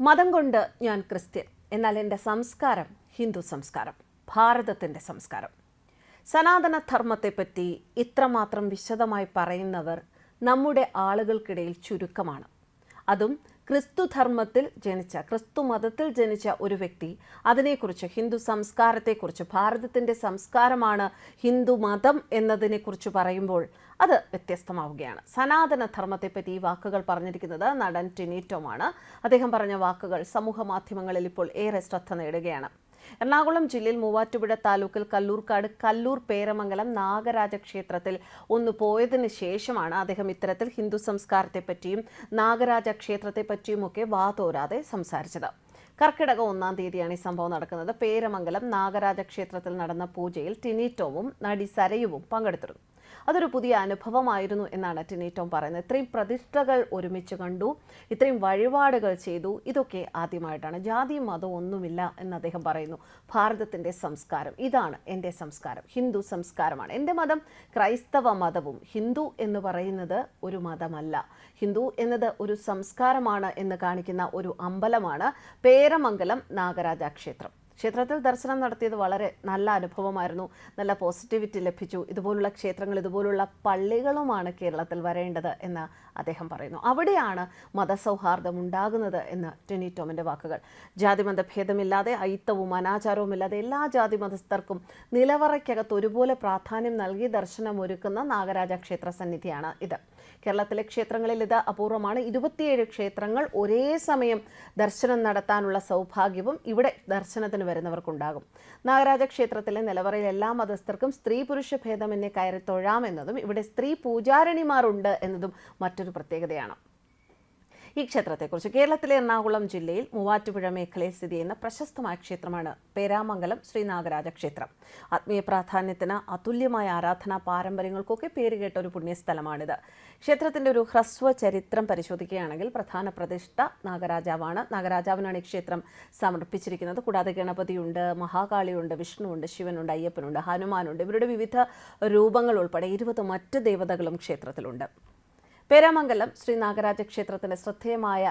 മതം കൊണ്ട് ഞാൻ ക്രിസ്ത്യൻ. എന്നാൽ എന്റെ സംസ്കാരം ഹിന്ദു സംസ്കാരം ഭാരതത്തിന്റെ സംസ്കാരം. സനാതന ധർമ്മത്തെപ്പറ്റി ഇത്രമാത്രം വിശദമായി പറയുന്നവർ നമ്മുടെ ആളുകൾക്കിടയിൽ ചുരുക്കമാണ്. അതും ക്രിസ്തു ധർമ്മത്തിൽ ജനിച്ച ക്രിസ്തു മതത്തിൽ ജനിച്ച ഒരു വ്യക്തി. അതിനെക്കുറിച്ച് ഹിന്ദു സംസ്കാരത്തെക്കുറിച്ച് ഭാരതത്തിന്റെ സംസ്കാരമാണ് ഹിന്ദു മതം എന്നതിനെക്കുറിച്ച് പറയുമ്പോൾ അത് വ്യത്യസ്തമാവുകയാണ്. സനാതന ധർമ്മത്തെപ്പറ്റി ഈ വാക്കുകൾ പറഞ്ഞിരിക്കുന്നത് നടൻ ടിനീറ്റോമാണ് അദ്ദേഹം പറഞ്ഞ വാക്കുകൾ സമൂഹ മാധ്യമങ്ങളിൽ ഇപ്പോൾ ഏറെ ശ്രദ്ധ നേടുകയാണ്. എറണാകുളം ജില്ലയിൽ മൂവാറ്റുപുഴ താലൂക്കിൽ കല്ലൂർക്കാട് കല്ലൂർ പേരമംഗലം നാഗരാജ ക്ഷേത്രത്തിൽ ഒന്ന് പോയതിനു ശേഷമാണ് അദ്ദേഹം ഇത്തരത്തിൽ ഹിന്ദു സംസ്കാരത്തെപ്പറ്റിയും നാഗരാജ ക്ഷേത്രത്തെപ്പറ്റിയുമൊക്കെ വാതോരാതെ സംസാരിച്ചത്. കർക്കിടക ഒന്നാം തീയതിയാണ് ഈ സംഭവം നടക്കുന്നത്. പേരമംഗലം നാഗരാജ ക്ഷേത്രത്തിൽ നടന്ന പൂജയിൽ ടിനിറ്റോവും നടി സരയുവും പങ്കെടുത്തിരുന്നു. അതൊരു പുതിയ അനുഭവമായിരുന്നു എന്നാണ് ടിനിറ്റോം പറയുന്നത്. ഇത്രയും പ്രതിഷ്ഠകൾ ഒരുമിച്ച് കണ്ടു ഇത്രയും വഴിപാടുകൾ ചെയ്തു ഇതൊക്കെ ആദ്യമായിട്ടാണ്. ജാതിയും മതവും ഒന്നുമില്ല എന്ന് അദ്ദേഹം പറയുന്നു. ഭാരതത്തിന്റെ സംസ്കാരം ഇതാണ് എന്റെ സംസ്കാരം ഹിന്ദു സംസ്കാരമാണ്. എന്റെ മതം ക്രൈസ്തവ മതവും. ഹിന്ദു എന്ന് പറയുന്നത് ഒരു മതമല്ല. ഹിന്ദു എന്നത് ഒരു സംസ്കാരമാണ് എന്ന് കാണിക്കുന്ന ഒരു അമ്പലമാണ് പേരമംഗലം നാഗരാജ ക്ഷേത്രം. ക്ഷേത്രത്തിൽ ദർശനം നടത്തിയത് വളരെ നല്ല അനുഭവമായിരുന്നു. നല്ല പോസിറ്റിവിറ്റി ലഭിച്ചു. ഇതുപോലുള്ള ക്ഷേത്രങ്ങൾ ഇതുപോലുള്ള പള്ളികളുമാണ് കേരളത്തിൽ വരേണ്ടത് എന്ന് അദ്ദേഹം പറയുന്നു. അവിടെയാണ് മതസൗഹാർദ്ദം ഉണ്ടാകുന്നത് എന്ന് ടെനി ടോമിന്റെ വാക്കുകൾ. ജാതിമത ഭേദമില്ലാതെ അയിത്തവും അനാചാരവും ഇല്ലാതെ എല്ലാ ജാതി മതസ്ഥർക്കും നിലവറയ്ക്കകത്ത് ഒരുപോലെ പ്രാധാന്യം നൽകി ദർശനം ഒരുക്കുന്ന നാഗരാജ ക്ഷേത്ര സന്നിധിയാണ് ഇത്. കേരളത്തിലെ ക്ഷേത്രങ്ങളിൽ ഇത് അപൂർവമാണ്. ഇരുപത്തിയേഴ് ക്ഷേത്രങ്ങൾ ഒരേ സമയം ദർശനം നടത്താനുള്ള സൗഭാഗ്യവും ഇവിടെ ദർശനത്തിന് വരുന്നവർക്കുണ്ടാകും. നാഗരാജ ക്ഷേത്രത്തിലെ നിലവറയിൽ എല്ലാ മതസ്ഥർക്കും സ്ത്രീ പുരുഷ ഭേദമെന്നെ കയറി തൊഴാമെന്നതും ഇവിടെ സ്ത്രീ പൂജാരണിമാരുണ്ട് എന്നതും മറ്റൊരു പ്രത്യേകതയാണ്. ഈ ക്ഷേത്രത്തെക്കുറിച്ച് കേരളത്തിലെ എറണാകുളം ജില്ലയിൽ മൂവാറ്റുപുഴ മേഖലയിൽ സ്ഥിതി ചെയ്യുന്ന പ്രശസ്തമായ ക്ഷേത്രമാണ് പേരാമംഗലം ശ്രീനാഗരാജ ക്ഷേത്രം. ആത്മീയ പ്രാധാന്യത്തിന് അതുല്യമായ ആരാധനാ പാരമ്പര്യങ്ങൾക്കൊക്കെ പേരുകേട്ട ഒരു പുണ്യസ്ഥലമാണിത്. ക്ഷേത്രത്തിന്റെ ഒരു ഹ്രസ്വ ചരിത്രം പരിശോധിക്കുകയാണെങ്കിൽ പ്രധാന പ്രതിഷ്ഠ നാഗരാജാവാണ്. നാഗരാജാവിനാണ് ഈ ക്ഷേത്രം സമർപ്പിച്ചിരിക്കുന്നത്. കൂടാതെ ഗണപതിയുണ്ട് മഹാകാളിയുണ്ട് വിഷ്ണുവുണ്ട് ശിവനുണ്ട് അയ്യപ്പനുണ്ട് ഹനുമാനുണ്ട്. ഇവരുടെ വിവിധ രൂപങ്ങൾ ഉൾപ്പെടെ ഇരുപത് മറ്റ് ദേവതകളും ക്ഷേത്രത്തിലുണ്ട്. പേരാമംഗലം ശ്രീ നാഗരാജ ക്ഷേത്രത്തിന്റെ ശ്രദ്ധേയമായ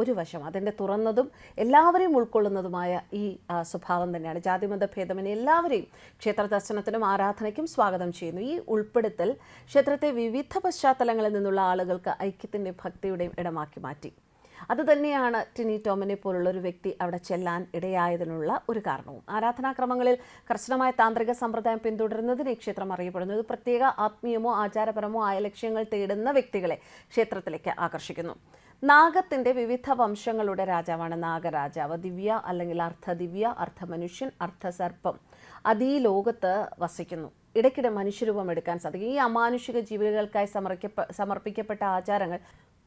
ഒരു വശം. അതിന്റെ തുറന്നതും എല്ലാവരെയും ഉൾക്കൊള്ളുന്നതുമായ ഈ സ്വഭാവം തന്നെയാണ്. ജാതിമത ഭേദമനെ എല്ലാവരെയും ക്ഷേത്ര ദർശനത്തിനും ആരാധനയ്ക്കും സ്വാഗതം ചെയ്യുന്നു. ഈ ഉൾപ്പെടുത്തൽ ക്ഷേത്രത്തെ വിവിധ പശ്ചാത്തലങ്ങളിൽ നിന്നുള്ള ആളുകൾക്ക് ഐക്യത്തിന്റെയും ഭക്തിയുടെയും ഇടമാക്കി മാറ്റി. അതുതന്നെയാണ് ടിനി ടോമിനെ പോലുള്ള ഒരു വ്യക്തി അവിടെ ചെല്ലാൻ ഇടയായതിനുള്ള ഒരു കാരണവും. ആരാധനാക്രമങ്ങളിൽ കർശനമായ താന്ത്രിക സമ്പ്രദായം പിന്തുടരുന്നതിന് ഈ ക്ഷേത്രം അറിയപ്പെടുന്നു. ഇത് പ്രത്യേക ആത്മീയമോ ആചാരപരമോ ആയ ലക്ഷ്യങ്ങൾ തേടുന്ന വ്യക്തികളെ ക്ഷേത്രത്തിലേക്ക് ആകർഷിക്കുന്നു. നാഗത്തിന്റെ വിവിധ വംശങ്ങളുടെ രാജാവാണ് നാഗരാജാവ്. ദിവ്യ അല്ലെങ്കിൽ അർദ്ധദിവ്യ അർദ്ധമനുഷ്യൻ അർദ്ധസർപ്പം അത് ഈ ലോകത്ത് വസിക്കുന്നു. ഇടയ്ക്കിടെ മനുഷ്യരൂപം എടുക്കാൻ സാധിക്കും. ഈ അമാനുഷിക ജീവികൾക്കായി സമർപ്പിക്കപ്പെട്ട ആചാരങ്ങൾ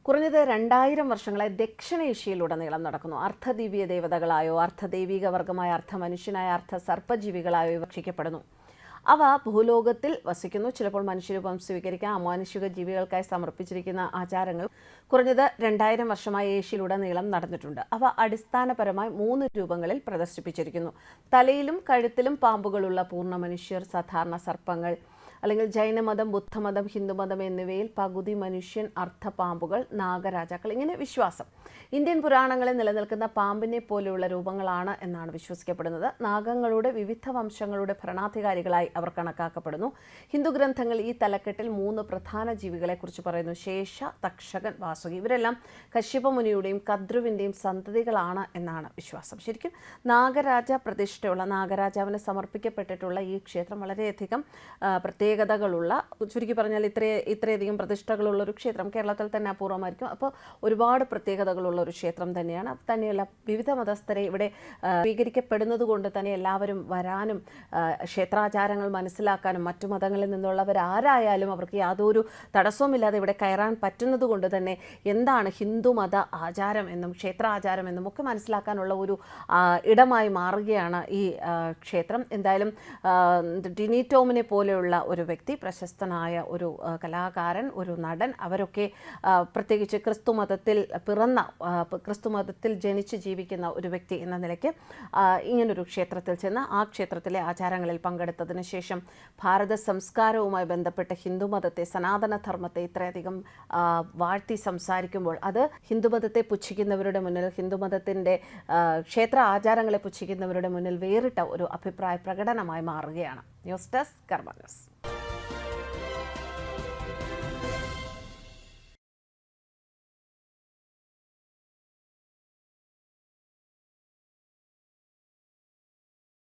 കുറഞ്ഞത് രണ്ടായിരം വർഷങ്ങളായി ദക്ഷിണേഷ്യയിലുടനീളം നടക്കുന്നു. അർദ്ധദിവ്യ ദേവതകളായോ അർദ്ധദൈവിക വർഗമായ അർദ്ധമനുഷ്യനായ അർദ്ധ സർപ്പജീവികളായോ വിവക്ഷിക്കപ്പെടുന്നു അവ ഭൂലോകത്തിൽ വസിക്കുന്നു. ചിലപ്പോൾ മനുഷ്യരൂപം സ്വീകരിക്കാൻ അമാനുഷിക ജീവികൾക്കായി സമർപ്പിച്ചിരിക്കുന്ന ആചാരങ്ങൾ കുറഞ്ഞത് രണ്ടായിരം വർഷമായി ഏഷ്യയിലുടനീളം നടന്നിട്ടുണ്ട്. അവ അടിസ്ഥാനപരമായി മൂന്ന് രൂപങ്ങളിൽ പ്രദർശിപ്പിച്ചിരിക്കുന്നു. തലയിലും കഴുത്തിലും പാമ്പുകളുള്ള പൂർണ മനുഷ്യർ സാധാരണ സർപ്പങ്ങൾ അല്ലെങ്കിൽ ജൈനമതം ബുദ്ധമതം ഹിന്ദുമതം എന്നിവയിൽ പകുതി മനുഷ്യൻ അർത്ഥപാമ്പുകൾ നാഗരാജാക്കൾ ഇങ്ങനെ വിശ്വാസം. ഇന്ത്യൻ പുരാണങ്ങളിൽ നിലനിൽക്കുന്ന പാമ്പിനെ പോലെയുള്ള രൂപങ്ങളാണ് എന്നാണ് വിശ്വസിക്കപ്പെടുന്നത്. നാഗങ്ങളുടെ വിവിധ വംശങ്ങളുടെ ഭരണാധികാരികളായി അവർ കണക്കാക്കപ്പെടുന്നു. ഹിന്ദു ഗ്രന്ഥങ്ങൾ ഈ തലക്കെട്ടിൽ മൂന്ന് പ്രധാന ജീവികളെക്കുറിച്ച് പറയുന്നു. ശേഷ തക്ഷകൻ വാസുകി. ഇവരെല്ലാം കശ്യപമുനിയുടെയും കദ്രുവിന്റെയും സന്തതികളാണ് എന്നാണ് വിശ്വാസം. ശരിക്കും നാഗരാജ പ്രതിഷ്ഠയുള്ള നാഗരാജാവിന് സമർപ്പിക്കപ്പെട്ടിട്ടുള്ള ഈ ക്ഷേത്രം വളരെയധികം ആ, പ്രത്യേകതകളുള്ള ചുരുക്കി പറഞ്ഞാൽ ഇത്രേ ഇത്രയധികം പ്രതിഷ്ഠകളുള്ള ഒരു ക്ഷേത്രം കേരളത്തിൽ തന്നെ അപൂർവമായിരിക്കും. അപ്പോൾ ഒരുപാട് പ്രത്യേകതകളുള്ള ഒരു ക്ഷേത്രം തന്നെയാണ്. തന്നെയല്ല വിവിധ മതസ്ഥരെ ഇവിടെ സ്വീകരിക്കപ്പെടുന്നത് കൊണ്ട് തന്നെ എല്ലാവരും വരാനും ക്ഷേത്രാചാരങ്ങൾ മനസ്സിലാക്കാനും മറ്റു മതങ്ങളിൽ നിന്നുള്ളവർ ആരായാലും അവർക്ക് യാതൊരു തടസ്സവുമില്ലാതെ ഇവിടെ കയറാൻ പറ്റുന്നത് കൊണ്ട് തന്നെ എന്താണ് ഹിന്ദു മത ആചാരം എന്നും ക്ഷേത്രാചാരം എന്നും ഒക്കെ മനസ്സിലാക്കാനുള്ള ഒരു ഇടമായി മാറുകയാണ് ഈ ക്ഷേത്രം. എന്തായാലും ഡിനി ടോമിനെ പോലെയുള്ള ഒരു ഒരു വ്യക്തി പ്രശസ്തനായ ഒരു കലാകാരൻ ഒരു നടൻ. അവരൊക്കെ പ്രത്യേകിച്ച് ക്രിസ്തു മതത്തിൽ പിറന്ന ക്രിസ്തു മതത്തിൽ ജനിച്ച് ജീവിക്കുന്ന ഒരു വ്യക്തി എന്ന നിലയ്ക്ക് ഇങ്ങനൊരു ക്ഷേത്രത്തിൽ ചെന്ന് ആ ക്ഷേത്രത്തിലെ ആചാരങ്ങളിൽ പങ്കെടുത്തതിന് ശേഷം ഭാരത സംസ്കാരവുമായി ബന്ധപ്പെട്ട ഹിന്ദുമതത്തെ സനാതനധർമ്മത്തെ ഇത്രയധികം ആ, വാഴ്ത്തി സംസാരിക്കുമ്പോൾ അത് ഹിന്ദുമതത്തെ പുച്ഛിക്കുന്നവരുടെ മുന്നിൽ ഹിന്ദുമതത്തിന്റെ ക്ഷേത്ര ആചാരങ്ങളെ പുച്ഛിക്കുന്നവരുടെ മുന്നിൽ വേറിട്ട ഒരു അഭിപ്രായ പ്രകടനമായി മാറുകയാണ്. News desk Karma news.